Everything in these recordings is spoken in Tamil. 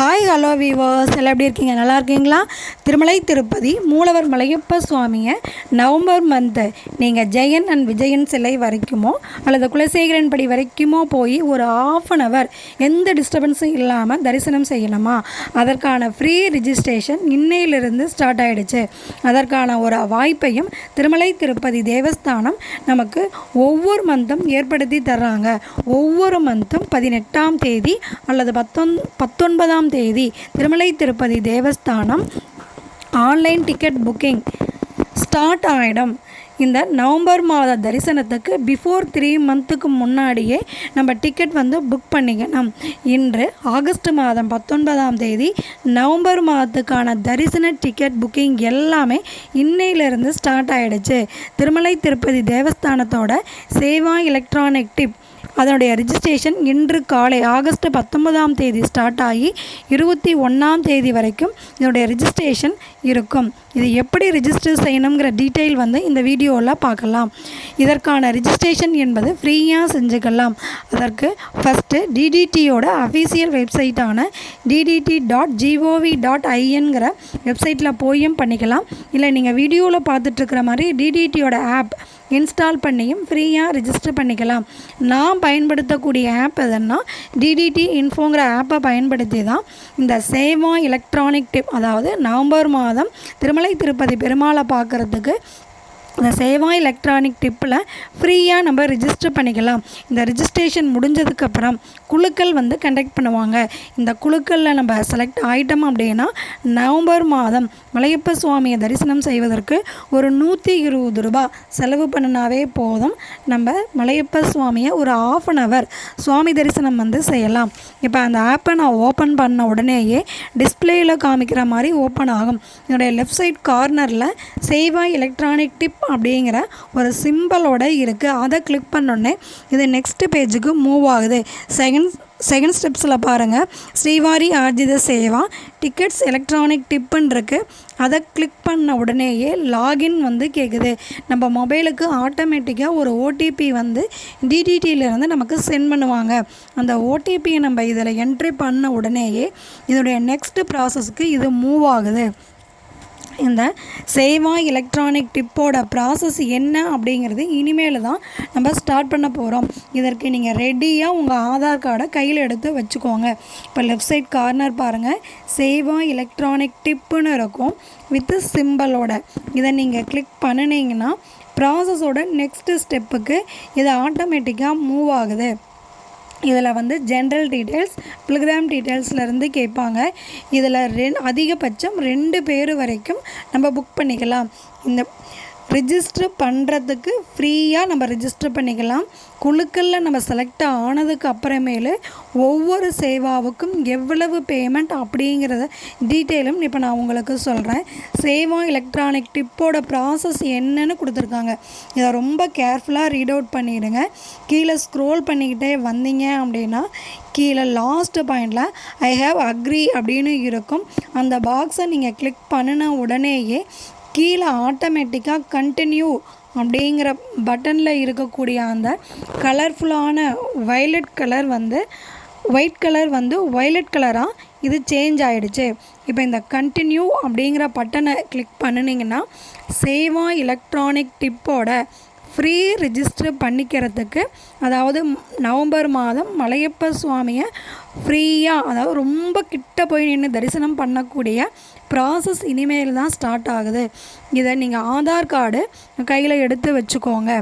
ஹாய் ஹலோ வீவர்ஸ் எல்லாம் எப்படி இருக்கீங்க? நல்லா இருக்கீங்களா? திருமலை திருப்பதி மூலவர் மலையப்ப சுவாமியை நவம்பர் மந்த்து நீங்கள் ஜெயன் அண்ட் விஜயன் சிலை வரைக்குமோ அல்லது குலசேகரன் படி வரைக்குமோ போய் ஒரு ஆஃப் அன் ஹவர் எந்த டிஸ்டர்பன்ஸும் இல்லாமல் தரிசனம் செய்யணுமா? அதற்கான ஃப்ரீ ரிஜிஸ்ட்ரேஷன் இன்னையிலிருந்து ஸ்டார்ட் ஆகிடுச்சு அதற்கான ஒரு வாய்ப்பையும் திருமலை திருப்பதி தேவஸ்தானம் நமக்கு ஒவ்வொரு மந்தும் ஏற்படுத்தி தர்றாங்க. ஒவ்வொரு மந்தும் பதினெட்டாம் தேதி அல்லது பத்தொன் பத்தொன்பதாம் தேதி Tirumala Tirupati Devasthanam online ticket booking start ஆகிடும் இந்த நவம்பர் மாத தரிசனத்துக்கு பிஃபோர் த்ரீ மந்த்துக்கு முன்னாடியே நம்ம டிக்கெட் வந்து புக் பண்ணிக்கணும். இன்று ஆகஸ்ட் மாதம் பத்தொன்பதாம் தேதி நவம்பர் மாதத்துக்கான தரிசன டிக்கெட் புக்கிங் எல்லாமே இன்னையிலேருந்து ஸ்டார்ட் ஆகிடுச்சு திருமலை திருப்பதி தேவஸ்தானத்தோட சேவா எலக்ட்ரானிக் டிப் அதனுடைய ரிஜிஸ்ட்ரேஷன் இன்று காலை ஆகஸ்ட் பத்தொன்பதாம் தேதி ஸ்டார்ட் ஆகி இருபத்தி ஒன்றாம் தேதி வரைக்கும் இதனுடைய ரிஜிஸ்ட்ரேஷன் இருக்கும். இது எப்படி ரிஜிஸ்டர் செய்யணுங்கிற டீட்டெயில் வந்து இந்த வீடியோவில் பார்க்கலாம். இதற்கான ரிஜிஸ்ட்ரேஷன் என்பது ஃப்ரீயாக செஞ்சுக்கலாம். அதற்கு ஃபஸ்ட்டு டிடிடியோட அஃபீஷியல் வெப்சைட்டான டிடிடி டாட் ஜிஓவி டாட் ஐஎன்கிற வெப்சைட்டில் போயும் பண்ணிக்கலாம். இல்லை நீங்கள் வீடியோவில் பார்த்துட்ருக்கிற மாதிரி டிடிடியோட ஆப் இன்ஸ்டால் பண்ணியும் ஃப்ரீயாக ரிஜிஸ்டர் பண்ணிக்கலாம். நான் பயன்படுத்தக்கூடிய ஆப் எதுன்னா டிடிடி இன்ஃபோங்கிற ஆப்பை பயன்படுத்தி தான் இந்த சேவா எலக்ட்ரானிக் டிப் அதாவது நவம்பர் மாதம் திருமலை திருப்பதி பெருமாளை பார்க்குறதுக்கு இந்த சேவா எலக்ட்ரானிக் டிப்பில் ஃப்ரீயாக நம்ம ரிஜிஸ்டர் பண்ணிக்கலாம். இந்த ரிஜிஸ்ட்ரேஷன் முடிஞ்சதுக்கப்புறம் குழுக்கள் வந்து கண்டக்ட் பண்ணுவாங்க. இந்த குழுக்களில் நம்ம செலக்ட் ஆகிட்டோம் அப்படின்னா நவம்பர் மாதம் மலையப்ப சுவாமியை தரிசனம் செய்வதற்கு ஒரு நூற்றி இருபது ரூபா செலவு பண்ணினாவே போதும். நம்ம மலையப்ப சுவாமியை ஒரு ஆஃப் அன் ஹவர் சுவாமி தரிசனம் வந்து செய்யலாம். இப்போ அந்த ஆப்பை நான் ஓப்பன் பண்ண உடனேயே டிஸ்பிளேயில் காமிக்கிற மாதிரி ஓப்பன் ஆகும். என்னுடைய லெஃப்ட் சைட் கார்னரில் சேவா எலக்ட்ரானிக் டிப் அப்படிங்கிற ஒரு சிம்பிளோட இருக்குது அதை கிளிக் பண்ணோடனே இது நெக்ஸ்ட் பேஜுக்கு மூவ் ஆகுது. செகண்ட் செகண்ட் ஸ்டெப்ஸில் பாருங்கள் ஸ்ரீவாரி ஆர்ஜித சேவா டிக்கெட்ஸ் எலக்ட்ரானிக் டிப்புன்னு இருக்குது அதை கிளிக் பண்ண உடனேயே லாகின் வந்து கேட்குது நம்ம மொபைலுக்கு ஆட்டோமேட்டிக்காக ஒரு ஓடிபி வந்து டிடிடியிலேருந்து நமக்கு சென்ட் பண்ணுவாங்க. அந்த ஓடிபியை நம்ம இதில் என்ட்ரி பண்ண உடனேயே இதோடைய நெக்ஸ்ட் ப்ராசஸ்க்கு இது மூவ் ஆகுது. இந்த சேவா எலக்ட்ரானிக் டிப்போட ப்ராசஸ் என்ன அப்படிங்கிறது இனிமேல் தான் நம்ம ஸ்டார்ட் பண்ண போகிறோம் இதற்கு நீங்கள் ரெடியாக உங்கள் ஆதார் கார்டை கையில் எடுத்து வச்சுக்கோங்க. இப்போ லெஃப்ட் சைட் கார்னர் பாருங்கள் சேவா எலக்ட்ரானிக் டிப்புன்னு இருக்கும். வித்து சிம்பிளோட இதை நீங்கள் கிளிக் பண்ணினீங்கன்னா ப்ராசஸோட நெக்ஸ்ட்டு ஸ்டெப்புக்கு இது ஆட்டோமேட்டிக்காக மூவ் ஆகுது. இதில் வந்து ஜென்ரல் டீட்டெயில்ஸ் பில்கிராம் டீட்டெயில்ஸ்லேருந்து கேட்பாங்க. இதில் ரெண் அதிகபட்சம் ரெண்டு பேர் வரைக்கும் நம்ம புக் பண்ணிக்கலாம். இந்த ரிஜிஸ்டர் பண்ணுறதுக்கு ஃப்ரீயாக நம்ம ரிஜிஸ்டர் பண்ணிக்கலாம். குழுக்களில் நம்ம செலக்ட் ஆனதுக்கு அப்புறமேலு ஒவ்வொரு சேவாவுக்கும் எவ்வளவு பேமெண்ட் அப்படிங்கிறத டீட்டெயிலும் இப்போ நான் உங்களுக்கு சொல்கிறேன் சேவா எலக்ட்ரானிக் டிப்போட ப்ராசஸ் என்னன்னு கொடுத்துருக்காங்க. இதை ரொம்ப கேர்ஃபுல்லாக ரீட் அவுட் பண்ணிடுங்க. கீழே ஸ்க்ரோல் பண்ணிக்கிட்டே வந்தீங்க அப்படின்னா கீழே லாஸ்ட் பாயிண்டில் ஐ ஹாவ் அக்ரி அப்படின்னு இருக்கும். அந்த பாக்ஸை நீங்கள் கிளிக் பண்ணின உடனேயே கீழே ஆட்டோமேட்டிக்காக கண்டினியூ அப்படிங்கிற பட்டனில் இருக்கக்கூடிய அந்த கலர்ஃபுல்லான வயலட் கலர் வந்து ஒயிட் கலர் வந்து வயலட் கலராக இது சேஞ்ச் ஆகிடுச்சு இப்போ இந்த கண்டினியூ அப்படிங்கிற பட்டனை கிளிக் பண்ணினீங்கன்னா சேவா எலக்ட்ரானிக் டிப்போட ஃப்ரீ ரிஜிஸ்டர் பண்ணிக்கிறதுக்கு அதாவது நவம்பர் மாதம் மலையப்ப சுவாமியை ஃப்ரீயாக அதாவது ரொம்ப கிட்ட போய் நின்று தரிசனம் பண்ணக்கூடிய ப்ராசஸ் இனிமேல் தான் ஸ்டார்ட் ஆகுது. இதை நீங்கள் ஆதார் கார்டு கையில் எடுத்து வச்சுக்கோங்க.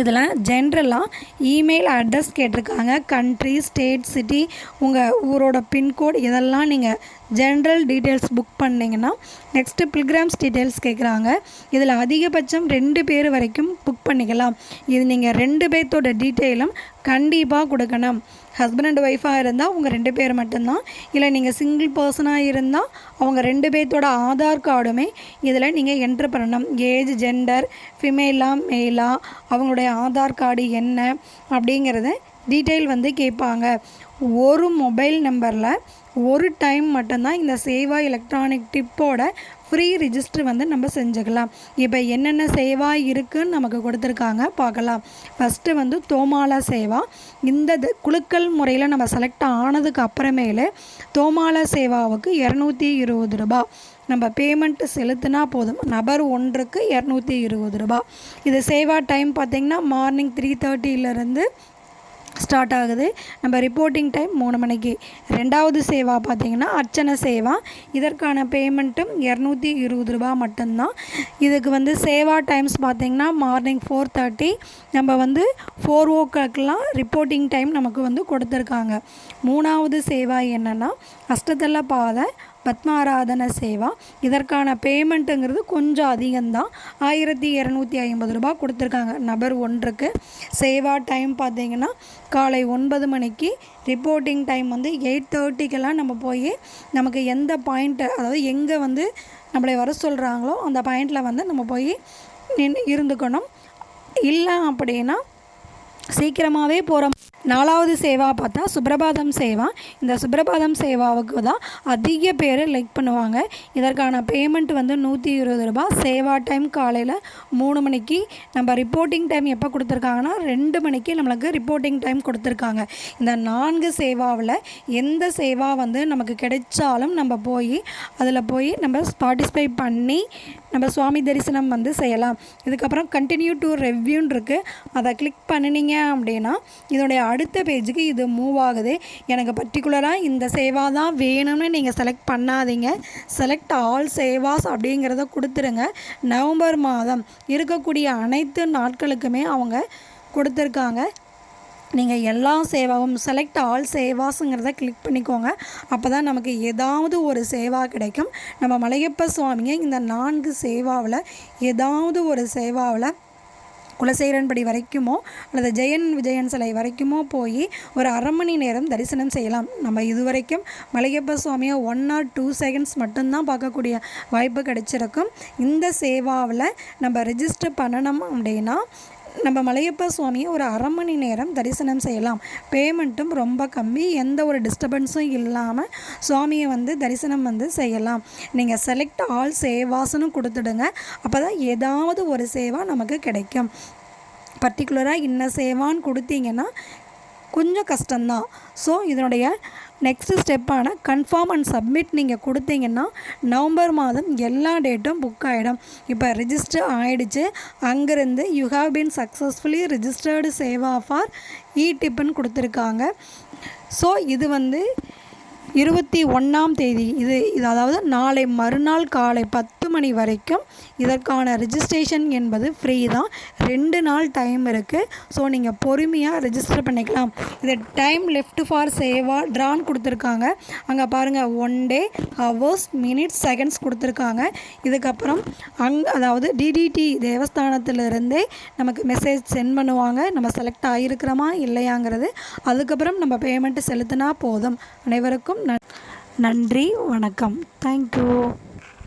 இதில் ஜென்ரலாக இமெயில் அட்ரஸ் கேட்டிருக்காங்க. கண்ட்ரி ஸ்டேட் சிட்டி உங்கள் ஊரோட பின்கோட் இதெல்லாம் நீங்கள் ஜென்ரல் டீட்டெயில்ஸ் புக் பண்ணிங்கன்னா நெக்ஸ்ட்டு பில்கிராம்ஸ் டீட்டெயில்ஸ் கேட்குறாங்க இதில் அதிகபட்சம் ரெண்டு பேர் வரைக்கும் புக் பண்ணிக்கலாம். இது நீங்கள் ரெண்டு பேர்த்தோட டீட்டெயிலும் கண்டிப்பாக கொடுக்கணும். ஹஸ்பண்ட் அண்ட் ஒய்ஃபாக இருந்தால் உங்கள் ரெண்டு பேர் மட்டும்தான். இல்லை நீங்கள் சிங்கிள் பர்சனாக இருந்தால் அவங்க ரெண்டு பேர்த்தோட ஆதார் கார்டுமே இதில் நீங்கள் என்ட்ரு பண்ணணும். ஏஜ் ஜெண்டர் ஃபிமேலா மேலா அவங்களுடைய ஆதார் கார்டு என்ன அப்படிங்கிறத டீட்டெயில் வந்து கேட்பாங்க ஒரு மொபைல் நம்பரில் ஒரு டைம் மட்டும்தான் இந்த சேவா எலக்ட்ரானிக் டிப்போட ஃப்ரீ ரிஜிஸ்டர் வந்து நம்ம செஞ்சுக்கலாம். இப்போ என்னென்ன சேவா இருக்குன்னு நமக்கு கொடுத்துருக்காங்க பார்க்கலாம். ஃபஸ்ட்டு வந்து தோமாலா சேவா. இந்த இது குலுக்கல் முறையில் நம்ம செலக்ட் ஆனதுக்கு அப்புறமேலு தோமாலா சேவாவுக்கு இரநூத்தி இருபது ரூபா. நம்ம பேமெண்ட்டு செலுத்தினா போதும். நபர் ஒன்றுக்கு இரநூத்தி இருபது ரூபா. இது சேவா டைம் பார்த்திங்கன்னா மார்னிங் த்ரீ தேர்ட்டியிலேருந்து ஸ்டார்ட் ஆகுது. நம்ம ரிப்போர்ட்டிங் டைம் மூணு மணிக்கு. ரெண்டாவது சேவா பார்த்திங்கன்னா அர்ச்சனை சேவா. இதற்கான பேமெண்ட்டும் இரநூத்தி இருபது ரூபா மட்டும்தான். இதுக்கு வந்து சேவா டைம்ஸ் பார்த்திங்கன்னா மார்னிங் ஃபோர் தேர்ட்டி நம்ம வந்து ஃபோர் ஓ கிளாக்லாம் ரிப்போர்ட்டிங் டைம் நமக்கு வந்து கொடுத்துருக்காங்க. மூணாவது சேவா என்னென்னா அஷ்டத்தில் பாதை பத்மாராதன சேவா. இதற்கான பேமெண்ட்டுங்கிறது கொஞ்சம் அதிகம்தான். ஆயிரத்தி இரநூத்தி ஐம்பது ரூபா கொடுத்துருக்காங்க. நபர் ஒன்றுக்கு. சேவா டைம் பார்த்தீங்கன்னா காலை ஒன்பது மணிக்கு ரிப்போர்ட்டிங் டைம் வந்து எயிட் தேர்ட்டிக்கெல்லாம் நம்ம போய் நமக்கு எந்த பாயிண்ட்டு அதாவது எங்கே வந்து நம்மளை வர சொல்கிறாங்களோ அந்த பாயிண்டில் வந்து நம்ம போய் நின்று இருந்துக்கணும். இல்லை அப்படின்னா சீக்கிரமாகவே போகிற நாலாவது சேவா பார்த்தா சுப்ரபாதம் சேவா. இந்த சுப்ரபாதம் சேவாவுக்கு தான் அதிக பேர் லைக் பண்ணுவாங்க. இதற்கான பேமெண்ட் வந்து நூற்றி இருபது ரூபா சேவா டைம் காலையில் மூணு மணிக்கு நம்ம ரிப்போர்ட்டிங் டைம் எப்போ கொடுத்துருக்காங்கன்னா ரெண்டு மணிக்கு நம்மளுக்கு ரிப்போர்ட்டிங் டைம் கொடுத்துருக்காங்க. இந்த நான்கு சேவாவில் எந்த சேவா வந்து நமக்கு கிடைச்சாலும் நம்ம போய் அதில் போய் நம்ம பார்ட்டிசிபேட் பண்ணி நம்ம சுவாமி தரிசனம் வந்து செய்யலாம். இதுக்கப்புறம் கண்டினியூ டு ரெவ்யூன்னு இருக்குது அதை கிளிக் பண்ணினீங்க அப்படின்னா இதோடைய அடுத்த பேஜுக்கு இது மூவ் ஆகுது. எனக்கு பர்டிகுலராக இந்த சேவா தான் வேணும்னு நீங்கள் செலக்ட் பண்ணாதீங்க. செலக்ட் ஆல் சேவாஸ் அப்படிங்கிறத கொடுத்துருங்க. நவம்பர் மாதம் இருக்கக்கூடிய அனைத்து நாட்களுக்குமே அவங்க கொடுத்துருக்காங்க. நீங்கள் எல்லா சேவாவும் செலக்ட் ஆல் சேவாஸுங்கிறத கிளிக் பண்ணிக்கோங்க. அப்போ தான் நமக்கு ஏதாவது ஒரு சேவா கிடைக்கும். நம்ம மலையப்ப சுவாமியை இந்த நான்கு சேவாவில் ஏதாவது ஒரு சேவாவில் குலசேகரன்படி வரைக்குமோ அல்லது ஜெயன் விஜயன் சிலை வரைக்குமோ போய் ஒரு அரை மணி நேரம் தரிசனம் செய்யலாம். நம்ம இதுவரைக்கும் மலையப்ப சுவாமியை ஒன் ஆர் டூ செகண்ட்ஸ் மட்டும்தான் பார்க்கக்கூடிய வாய்ப்பு கிடைச்சிருக்கும். இந்த சேவாவில் நம்ம ரிஜிஸ்டர் பண்ணணும் அப்படின்னா நம்ம மலையப்ப சுவாமியை ஒரு அரை மணி நேரம் தரிசனம் செய்யலாம். பேமெண்ட்டும் ரொம்ப கம்மி. எந்த ஒரு டிஸ்டர்பன்ஸும் இல்லாமல் சுவாமியை வந்து தரிசனம் வந்து செய்யலாம். நீங்கள் செலக்ட் ஆல் சேவாஸ்னு கொடுத்துடுங்க. அப்போ தான் ஏதாவது ஒரு சேவா நமக்கு கிடைக்கும். பர்டிகுலராக இன்ன சேவான்னு கொடுத்தீங்கன்னா கொஞ்சம் கஷ்டம்தான். ஸோ இதனுடைய நெக்ஸ்ட்டு ஸ்டெப்பான கன்ஃபார்ம் அண்ட் சப்மிட் நீங்கள் கொடுத்தீங்கன்னா நவம்பர் மாதம் எல்லா டேட்டும் புக் ஆகிடும் இப்போ ரிஜிஸ்டர் ஆகிடுச்சு அங்கேருந்து you have been successfully registered Seva for E டிப்புன்னு கொடுத்துருக்காங்க. ஸோ இது வந்து இருபத்தி ஒன்றாம் தேதி. இது இது அதாவது நாளை மறுநாள் காலை பத்து மணி வரைக்கும் இதற்கான ரிஜிஸ்ட்ரேஷன் என்பது ஃப்ரீ தான். ரெண்டு நாள் டைம் இருக்குது ஸோ நீங்கள் பொறுமையாக ரிஜிஸ்டர் பண்ணிக்கலாம். இது டைம் லெஃப்ட் ஃபார் சேவா ட்ரான் கொடுத்துருக்காங்க. அங்கே பாருங்கள் one day hours minutes seconds கொடுத்துருக்காங்க. இதுக்கப்புறம் அங் அதாவது டிடிடி தேவஸ்தானத்திலிருந்தே நமக்கு மெசேஜ் சென்ட் பண்ணுவாங்க. நம்ம செலக்ட் ஆகிருக்கிறோமா இல்லையாங்கிறது. அதுக்கப்புறம் நம்ம பேமெண்ட்டு செலுத்தினா போதும். அனைவருக்கும் நன்றி வணக்கம். தேங்க்யூ